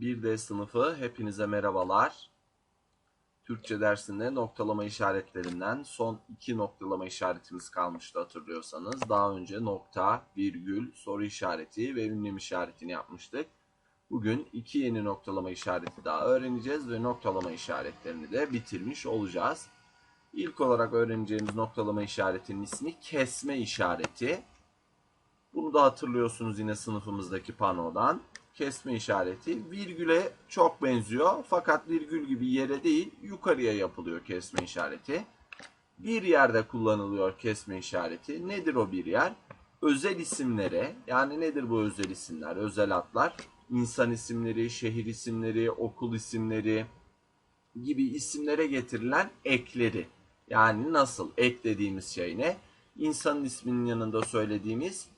1D sınıfı hepinize merhabalar. Türkçe dersinde noktalama işaretlerinden son iki noktalama işaretimiz kalmıştı hatırlıyorsanız. Daha önce nokta, virgül, soru işareti ve ünlem işaretini yapmıştık. Bugün iki yeni noktalama işareti daha öğreneceğiz ve noktalama işaretlerini de bitirmiş olacağız. İlk olarak öğreneceğimiz noktalama işaretinin ismi kesme işareti. Bunu da hatırlıyorsunuz yine sınıfımızdaki panodan. Kesme işareti virgüle çok benziyor fakat virgül gibi yere değil yukarıya yapılıyor kesme işareti. Bir yerde kullanılıyor kesme işareti. Nedir o bir yer? Özel isimlere yani nedir bu özel isimler, özel adlar? İnsan isimleri, şehir isimleri, okul isimleri gibi isimlere getirilen ekleri. Yani nasıl ek dediğimiz şey ne? İnsanın isminin yanında söylediğimiz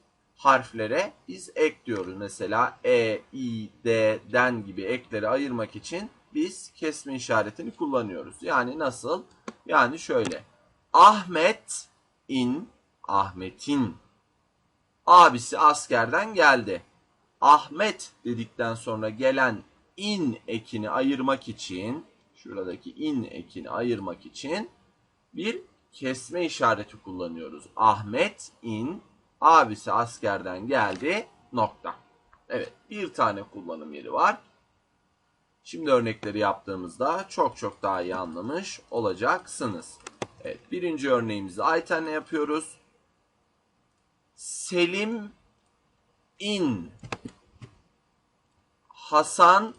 harflere biz ek diyoruz. Mesela E, I, D, Den gibi ekleri ayırmak için biz kesme işaretini kullanıyoruz. Yani nasıl? Yani şöyle. Ahmet in, Ahmet'in abisi askerden geldi. Ahmet dedikten sonra gelen in ekini ayırmak için şuradaki in ekini ayırmak için bir kesme işareti kullanıyoruz. Ahmet in abisi askerden geldi nokta. Evet bir tane kullanım yeri var. Şimdi örnekleri yaptığımızda çok çok daha iyi anlamış olacaksınız. Evet birinci örneğimizi Ayten'le yapıyoruz. Selim in Hasan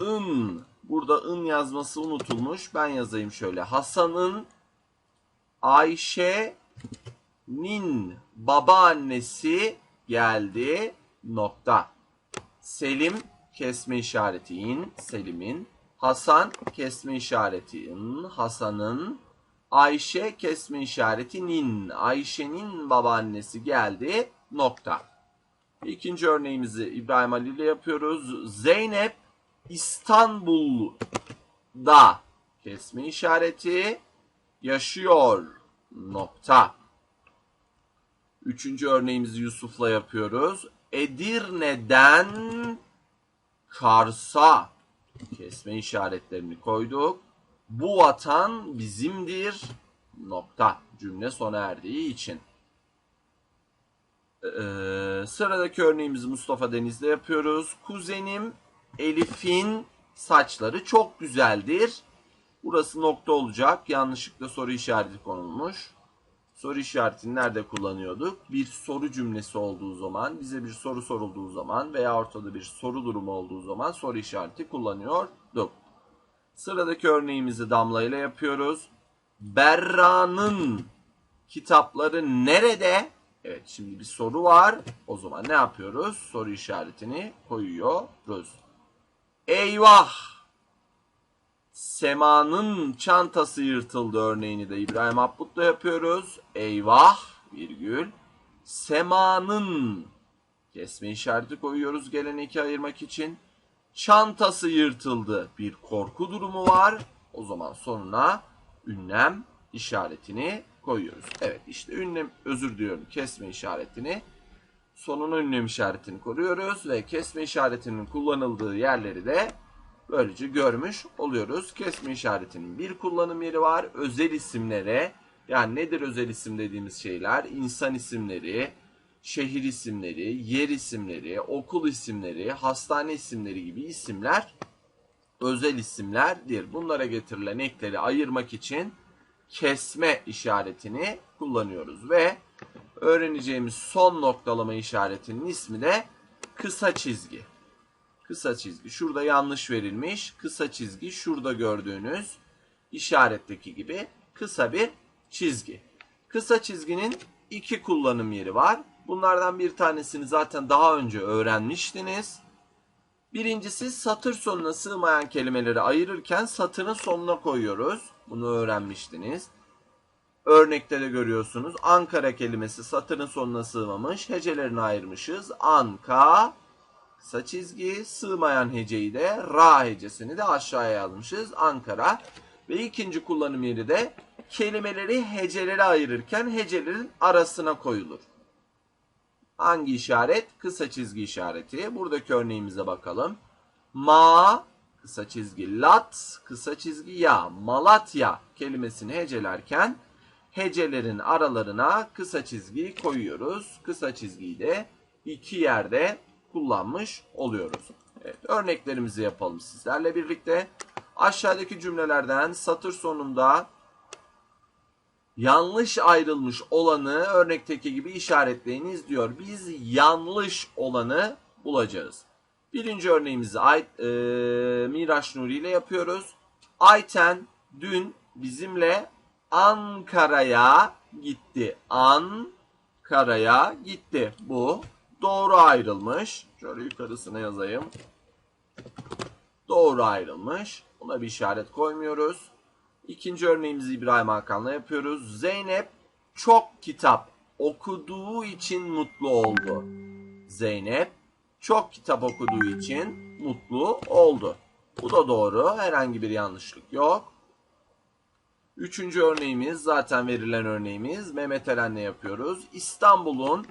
ın burada ın yazması unutulmuş. Ben yazayım şöyle. Hasan'ın Ayşe'nin babaannesi geldi nokta. Selim kesme işareti in Selim'in. Hasan kesme işareti in Hasan'ın. Ayşe kesme işareti nin Ayşe'nin babaannesi geldi nokta. İkinci örneğimizi İbrahim Ali ile yapıyoruz. Zeynep İstanbul'da kesme işareti yaşıyor nokta. Üçüncü örneğimizi Yusuf'la yapıyoruz. Edirne'den Kars'a kesme işaretlerini koyduk. Bu vatan bizimdir nokta. Cümle sona erdiği için. Ee, sıradaki örneğimizi Mustafa Deniz'le yapıyoruz. Kuzenim Elif'in saçları çok güzeldir. Burası nokta olacak. Yanlışlıkla soru işareti konulmuş. Soru işaretini nerede kullanıyorduk? Bir soru cümlesi olduğu zaman, bize bir soru sorulduğu zaman veya ortada bir soru durumu olduğu zaman soru işareti kullanıyorduk. Sıradaki örneğimizi Damla ile yapıyoruz. Berra'nın kitapları nerede? Evet şimdi bir soru var. O zaman ne yapıyoruz? Soru işaretini koyuyoruz. Eyvah! Sema'nın çantası yırtıldı örneğini de İbrahim Abdut'la yapıyoruz. Eyvah virgül. Sema'nın kesme işareti koyuyoruz gelen iki ayırmak için. Çantası yırtıldı. Bir korku durumu var. O zaman sonuna ünlem işaretini koyuyoruz. Evet işte ünlem özür diliyorum kesme işaretini sonuna ünlem işaretini koruyoruz ve kesme işaretinin kullanıldığı yerleri de böylece görmüş oluyoruz. Kesme işaretinin bir kullanım yeri var. Özel isimlere yani nedir özel isim dediğimiz şeyler? İnsan isimleri, şehir isimleri, yer isimleri, okul isimleri, hastane isimleri gibi isimler özel isimlerdir. Bunlara getirilen ekleri ayırmak için kesme işaretini kullanıyoruz ve öğreneceğimiz son noktalama işaretinin ismi de kısa çizgi. Kısa çizgi. Şurada yanlış verilmiş. Kısa çizgi şurada gördüğünüz işaretteki gibi kısa bir çizgi. Kısa çizginin iki kullanım yeri var. Bunlardan bir tanesini zaten daha önce öğrenmiştiniz. Birincisi satır sonuna sığmayan kelimeleri ayırırken satırın sonuna koyuyoruz. Bunu öğrenmiştiniz. Örnekte de görüyorsunuz. Ankara kelimesi satırın sonuna sığmamış. Hecelerini ayırmışız. Anka kısa çizgi sığmayan heceyi de ra hecesini de aşağıya yazmışız. Ankara ve ikinci kullanım yeri de kelimeleri hecelere ayırırken hecelerin arasına koyulur. Hangi işaret? Kısa çizgi işareti. Buradaki örneğimize bakalım. ma kısa çizgi lat kısa çizgi ya Malatya kelimesini hecelerken hecelerin aralarına kısa çizgi koyuyoruz. Kısa çizgiyi de iki yerde kullanmış oluyoruz. Evet, örneklerimizi yapalım sizlerle birlikte. Aşağıdaki cümlelerden satır sonunda yanlış ayrılmış olanı örnekteki gibi işaretleyiniz diyor. Biz yanlış olanı bulacağız. Birinci örneğimizi Ay, e, Miraç Nuri ile yapıyoruz. Ayten dün bizimle Ankara'ya gitti. Ankara'ya gitti. Bu doğru ayrılmış. Şöyle yukarısına yazayım. Doğru ayrılmış. Buna bir işaret koymuyoruz. İkinci örneğimizi İbrahim Hakan'la yapıyoruz. Zeynep çok kitap okuduğu için mutlu oldu. Zeynep çok kitap okuduğu için mutlu oldu. Bu da doğru. Herhangi bir yanlışlık yok. Üçüncü örneğimiz zaten verilen örneğimiz. Mehmet Eren'le yapıyoruz. İstanbul'un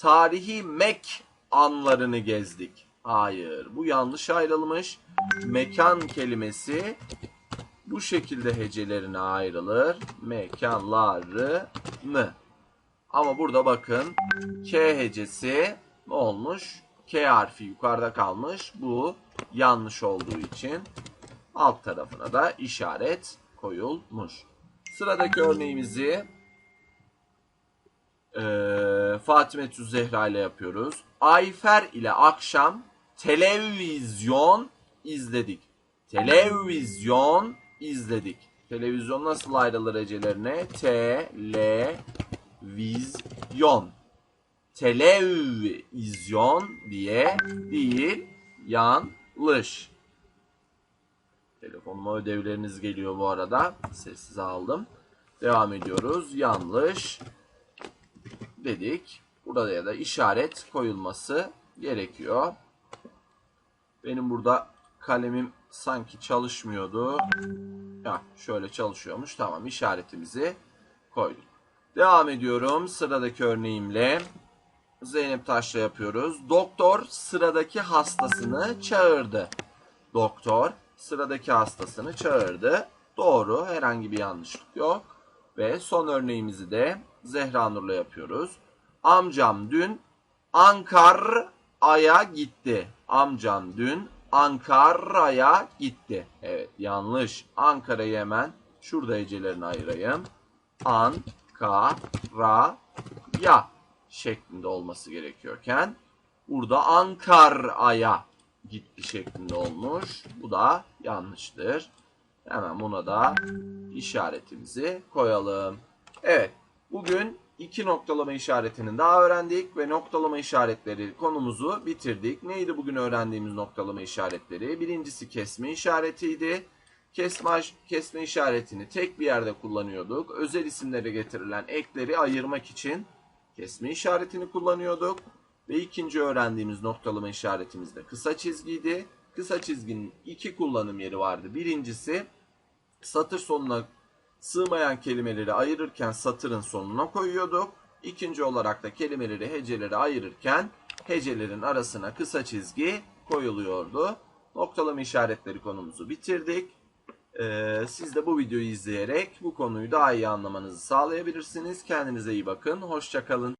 tarihi mek anlarını gezdik. Hayır bu yanlış ayrılmış. Mekan kelimesi bu şekilde hecelerine ayrılır. Mekanları mı? Ama burada bakın K hecesi ne olmuş? K harfi yukarıda kalmış. Bu yanlış olduğu için alt tarafına da işaret koyulmuş. Sıradaki örneğimizi eee Fatime Tüz Zehra ile yapıyoruz. Ayfer ile akşam televizyon izledik. Televizyon izledik. Televizyon nasıl ayrılır hecelerine? T, L, vizyon. Televizyon diye değil, yanlış. Telefonuma ödevleriniz geliyor bu arada. Sessiz aldım. Devam ediyoruz. Yanlış dedik. Burada da işaret koyulması gerekiyor. Benim burada kalemim sanki çalışmıyordu. Ya şöyle çalışıyormuş. Tamam işaretimizi koyduk. Devam ediyorum sıradaki örneğimle. Zeynep Taş'la yapıyoruz. Doktor sıradaki hastasını çağırdı. Doktor sıradaki hastasını çağırdı. Doğru. Herhangi bir yanlışlık yok. Ve son örneğimizi de Zehra Nur'la yapıyoruz. Amcam dün Ankara'ya gitti. Amcam dün Ankara'ya gitti. Evet yanlış. Ankara'yı hemen şurada hecelerini ayırayım. Ankara şeklinde olması gerekiyorken burada Ankara'ya gitti şeklinde olmuş. Bu da yanlıştır. Hemen buna da işaretimizi koyalım. Evet bugün iki noktalama işaretini daha öğrendik ve noktalama işaretleri konumuzu bitirdik. Neydi bugün öğrendiğimiz noktalama işaretleri? Birincisi kesme işaretiydi. Kesme, kesme işaretini tek bir yerde kullanıyorduk. Özel isimlere getirilen ekleri ayırmak için kesme işaretini kullanıyorduk. Ve ikinci öğrendiğimiz noktalama işaretimiz de kısa çizgiydi. Kısa çizginin iki kullanım yeri vardı. Birincisi satır sonuna sığmayan kelimeleri ayırırken satırın sonuna koyuyorduk. İkinci olarak da kelimeleri heceleri ayırırken hecelerin arasına kısa çizgi koyuluyordu. Noktalama işaretleri konumuzu bitirdik. Ee, siz de bu videoyu izleyerek bu konuyu daha iyi anlamanızı sağlayabilirsiniz. Kendinize iyi bakın. Hoşçakalın.